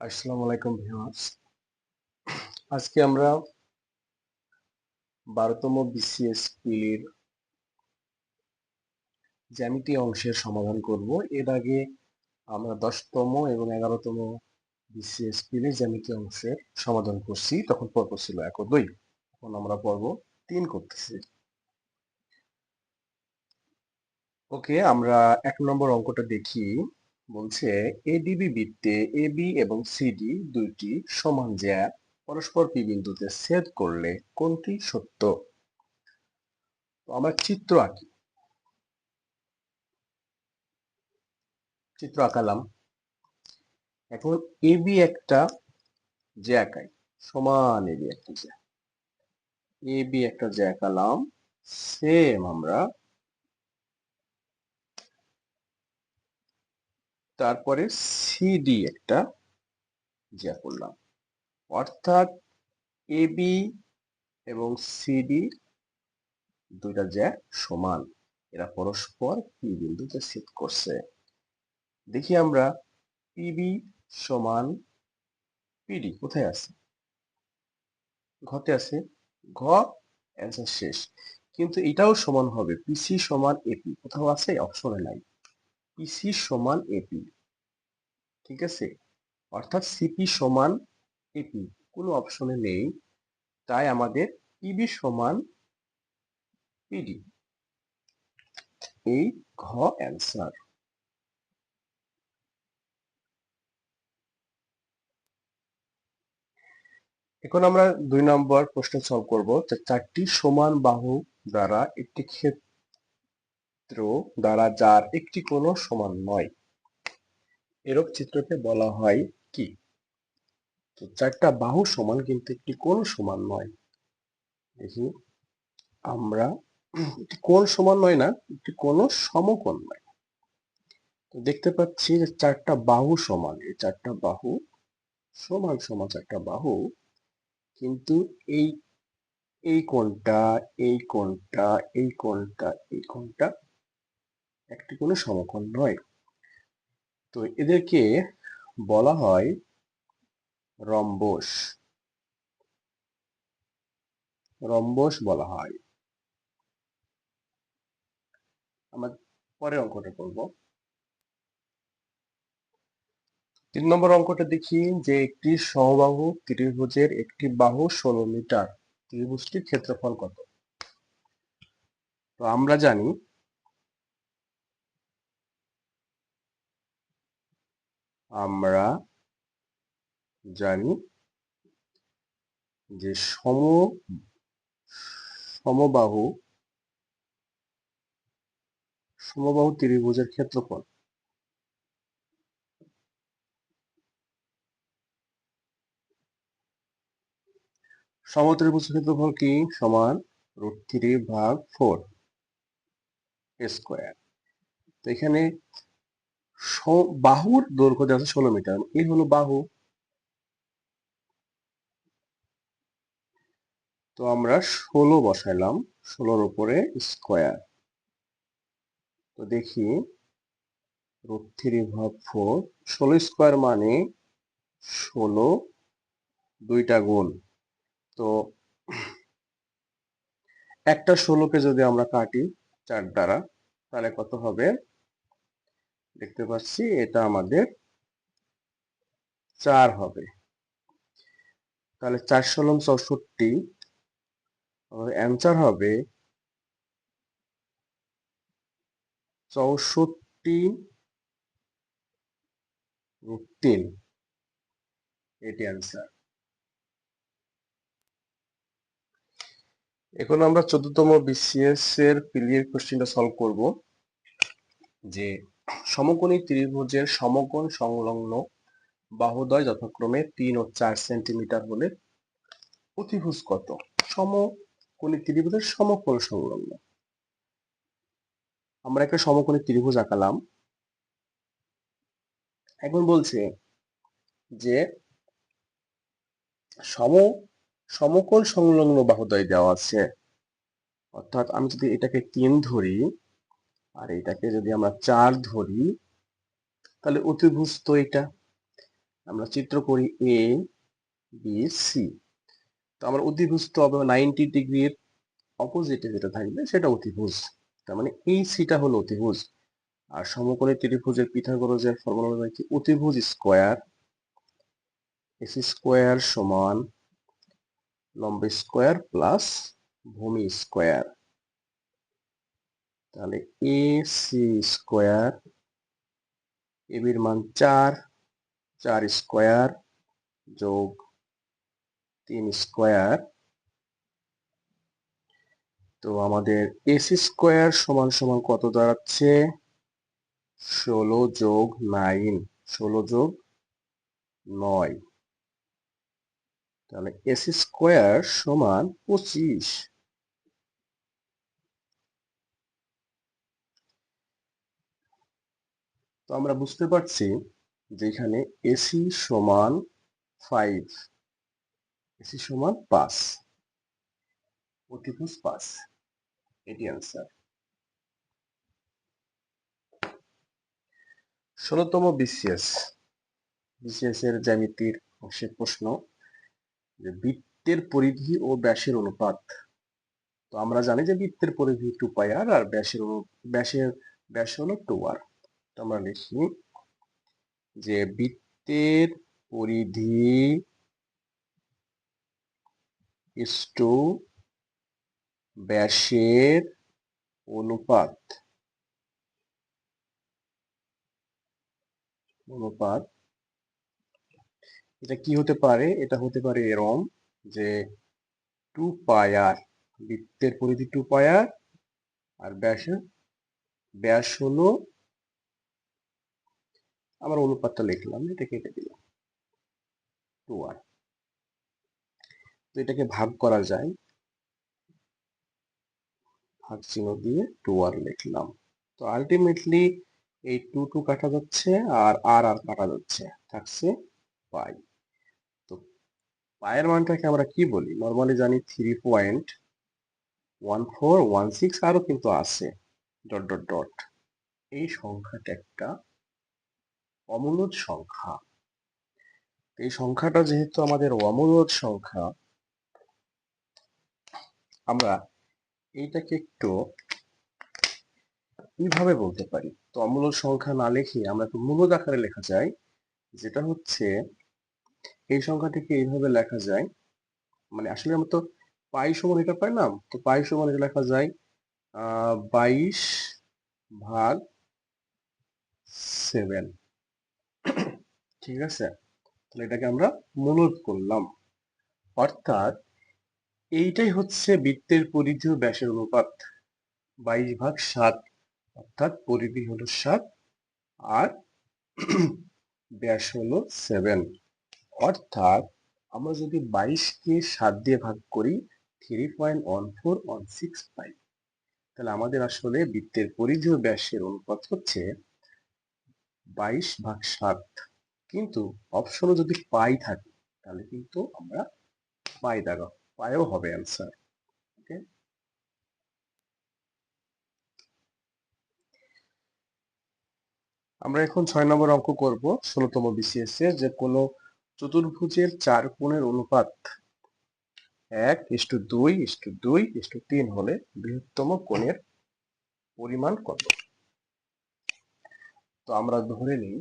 আসসালামু আলাইকুম ভিউয়ার্স। আজকে আমরা বারোতম বিসিএস পিলির জ্যামিতি অংশের সমাধান করব। এর আগে আমরা দশতম এবং এগারোতম বিসিএস পিলির জ্যামিতি অংশের সমাধান করছি। তখন পর্ব ছিল এক ও দুই। এখন আমরা পর্ব তিন করতেছি। ওকে, আমরা এক নম্বর অঙ্কটা দেখি। বলছে এডিবি বৃত্তে এবি এবং সিডি দুইটি সমান জ্যা পরস্পর পি বিন্দুতে ছেদ করলে কোনটি সত্য? তো আমরা চিত্র আঁকি। চিত্র আঁকালাম। এখন এবি একটা জ্যা আঁকাই, সমান এবি একটা জ্যা এবি একটা জ্যা আঁকালাম সেম আমরা তারপরে সিডি একটা জ্যা করলাম। অর্থাৎ এবি এবং সিডি দুইটা জ্যা সমান। এরা পরস্পর পি বিন্দুতে ছেদ করছে। দেখি আমরা পিবি সমান পিডি কোথায় আছে? ঘতে আছে। ঘ অ্যান্সার শেষ। কিন্তু এটাও সমান হবে। পিসি সমান এপি কোথাও আছে? অপশনে নাই। পিসি সমান এপি ঠিক আছে? অর্থাৎ সিপি সমান এপি কোনো অপশনে নেই। তাই আমাদের পিবি সমান পিডি এই ঘ অ্যান্সার এখন আমরা দুই নম্বর প্রশ্ন সলভ করব। চারটি সমান বাহু দ্বারা একটি ক্ষেত্র দ্বারা যার একটি কোণ সমান নয়। এরূপ চিত্রকে বলা হয় কি? তো চারটা বাহু সমান কিন্তু একটি কোণ সমান নয়। দেখি, আমরা একটি সমান নয় না, একটি কোণ সমকোণ নয়। তো দেখতে পাচ্ছি যে চারটা বাহু সমান, এই চারটা বাহু সমান সমান চারটা বাহু কিন্তু এই এই কোণটা এই কোণটা এই কোণটা এই কোণটা একটি কোনো সমকোণ নয়। তো এদেরকে বলা হয় রম্বস। রম্বস বলা হয়। আমরা পরের অঙ্কটা করব। তিন নম্বর অঙ্কটা দেখি যে একটি সমবাহু ত্রিভুজের একটি বাহু ষোলো মিটার। ত্রিভুজটির ক্ষেত্রফল কত? তো আমরা জানি আমরা জানি যে সম, সমবাহু সমবাহু ত্রিভুজের ক্ষেত্রফল। সমত্রিভুজ ক্ষেত্রফল কি? সমান রুট থ্রি ভাগ ফোর স্কোয়ার। এখানে বাহুর দৈর্ঘ্য দেওয়া আছে ষোলো মিটার, এই হলো বাহু। তো আমরা ষোলো বসাইলাম, ষোলোর উপরে স্কোয়ার তো দেখি থ্রি ফোর ষোলো স্কোয়ার মানে ষোলো, দুইটা গুণ। তো একটা ষোলোকে যদি আমরা কাটি চার দ্বারা, তাহলে কত হবে? দেখতে পাচ্ছি, এটা আমাদের চার হবে। তাহলে চার ষোলম চৌষট্টি অ্যান্সার হবে চৌষট্টি রুট তিন। এটি অ্যান্সার এখন আমরা চোদ্দতম বিসিএস এর পিলিয়ার কোশ্চেনটা সলভ করব, যে সমকোণী ত্রিভুজের সমকোণ সংলগ্ন বাহুদয় যথাক্রমে তিন ও চার সেন্টিমিটার হলে অতিভুজ কত? সমকোণী ত্রিভুজের সমকোণ সংলগ্ন। আমরা একটা সমকোণী ত্রিভুজ আঁকালাম। এখন বলছে যে সম, সমকোণ সংলগ্ন বাহুদয় দেওয়া আছে। অর্থাৎ আমি যদি এটাকে তিন ধরি আর এটাকে যদি আমরা চার ধরি, তাহলে অতিভুজ তো এটা। আমরা চিত্র করি এ বি সি তো আমরা অতিভুজ তো হবে নাইনটি ডিগ্রির অপোজিটে যেটা থাকবে, সেটা অতিভুজ। তার মানে এই সিটা হলো অতিভুজ। আর সমকোণী ত্রিভুজের পিথাগোরাসের ফর্মুলা হলো কি? অতিভুজ স্কোয়ার এস স্কোয়ার সমান লম্ব স্কোয়ার প্লাস ভূমি স্কোয়ার তাহলে এ সি স্কোয়ার এবির মান চার চার স্কোয়ার যোগ তিন স্কোয়ার তো আমাদের এসি স্কোয়ার সমান সমান কত দাঁড়াচ্ছে? ষোলো যোগ নাইন ষোলো যোগ নয়। তাহলে এসি স্কোয়ার সমান পঁচিশ। তো আমরা বুঝতে পারছি যে এখানে এসি সমান ফাইভ এসি সমান পাঁচ অতিভুজ পাঁচ, এটি আনসার ষোলতম বিসিএস বিসিএস এর জ্যামিতির অংশের প্রশ্ন যে বৃত্তের পরিধি ও ব্যাসের অনুপাত। তো আমরা জানি যে বৃত্তের পরিধি টু পাই আর আর ব্যাসের ব্যাসের, ব্যাস হলো টু আর আমরা লিখি যে বৃত্তের পরিধি ইস টু ব্যাসের অনুপাত অনুপাত। এটা কি হতে পারে? এটা হতে পারে এরম যে টু পায়ার বৃত্তের পরিধি টু পায়ার আর আর ব্যাস ব্যাস হলো আমার অনুপাতটা লিখলাম, এটা কেটে দিলাম। টু আর তো এটাকে ভাগ করা যায়। ভাগ চিহ্ন দিয়ে টু আর লিখলাম। তো আলটিমেটলি এই টু টু কাটা যাচ্ছে আর আর আর কাটা যাচ্ছে। থাকছে পাই তো পায়ের মানটাকে আমরা কি বলি? নর্মালি জানি three point one four one six আরও কিন্তু আছে। ডট ডট ডট এই সংখ্যাটা একটা অমূলদ সংখ্যা। এই সংখ্যাটা যেহেতু আমাদের অমূলদ সংখ্যা, আমরা এইটাকে একটু কীভাবে বলতে পারি। তো অমূলদ সংখ্যা না লিখে আমরা একটু মূলদ আকারে লেখা যায়, যেটা হচ্ছে এই সংখ্যাটিকে এইভাবে লেখা যায়। মানে আসলে আমরা তো পাই সমান এটা পাই না তো পাই সমান এটা লেখা যায়, আহ, বাইশ ভাগ সেভেন ঠিক আছে? তাহলে এটাকে আমরা মূলদ করলাম। অর্থাৎ এইটাই হচ্ছে বৃত্তের পরিধি ও ব্যাসের অনুপাত। বাইশ ভাগ সাত, অর্থাৎ পরিধি হলো সাত, আর ব্যাস হলো সেভেন অর্থাৎ আমরা যদি বাইশকে সাত দিয়ে ভাগ করি three point one four one six পাই তাহলে আমাদের আসলে বৃত্তের পরিধি ও ব্যাসের অনুপাত হচ্ছে বাইশ ভাগ সাত। কিন্তু অপশনে যদি পাই থাকে, তাহলে কিন্তু আমরা পাই দাগা পায়ও হবে অ্যান্সার ওকে আমরা এখন ছয় নম্বর অঙ্ক করব, ষোলতম বিসিএস এর, যে কোনো চতুর্ভুজের চার কোণের অনুপাত এক ইস্টু দুই ইস্টু দুই ইস্টু তিন হলে বৃহত্তম কোণের পরিমাণ কত? তো আমরা ধরে নিই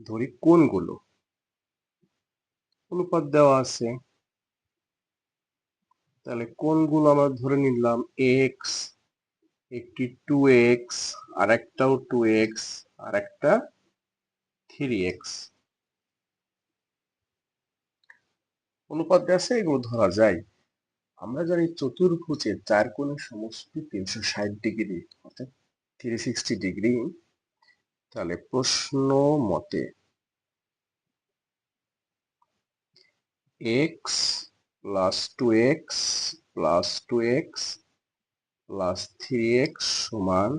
ধরি কোনগুলো? অনুপাত দেওয়া আছে। তাহলে কোনগুলো আমরা ধরে নিলাম? এক্স একটি টু এক্স আর একটাও টু এক্স আর একটা থ্রি এক্স অনুপাত আছে, এগুলো ধরা যায়। আমরা জানি চতুর্ভুজের চার কোণের সমষ্টি তিনশো ষাট ডিগ্রি, অর্থাৎ থ্রি সিক্সটি ডিগ্রি তাহলে প্রশ্ন মতে X plus two X plus two X plus three X সমান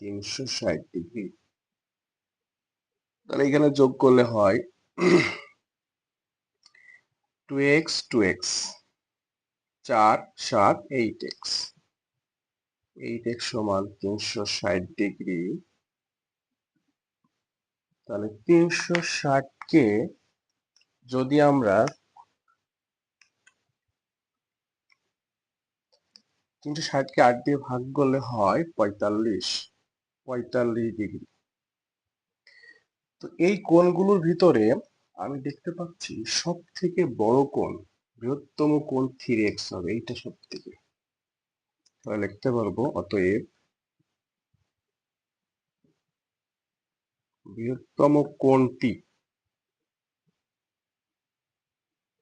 তিনশো ষাট ডিগ্রি তাহলে এখানে যোগ করলে হয় টু এক্স টু এক্স চার, সাত এইট এক্স এইট এক্স সমান তিনশো ষাট ডিগ্রি তাহলে তিনশো ষাটকে যদি আমরা তিনশো ষাটকে আট দিয়ে ভাগ করলে হয় পঁয়তাল্লিশ পঁয়তাল্লিশ ডিগ্রি তো এই কোণগুলোর ভিতরে আমি দেখতে পাচ্ছি সব থেকে বড় কোণ, বৃহত্তম কোণ থ্রি এক্স হবে, এইটা সব থেকে লিখতে পারব, অতএব বৃহত্তম কোণটি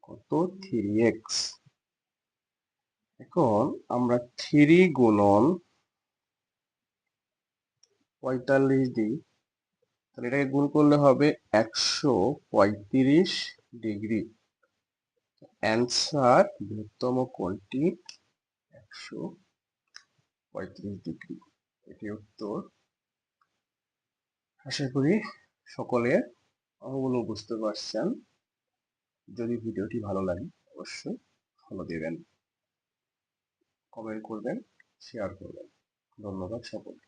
কত? থ্রি এক্স এখন আমরা থ্রি গুণন পঁয়তাল্লিশ দিই। তাহলে এটাকে গুণ করলে হবে একশো পঁয়ত্রিশ ডিগ্রি। অ্যান্সার বৃহত্তম কোণটি একশো পঁয়ত্রিশ ডিগ্রি। এটি উত্তর। আশা করি সকলে অবলো বুঝতে পারছেন। যদি ভিডিওটি ভালো লাগে, অবশ্যই ফলো দেবেন কমেন্ট করবেন শেয়ার করবেন। ধন্যবাদ সকলকে।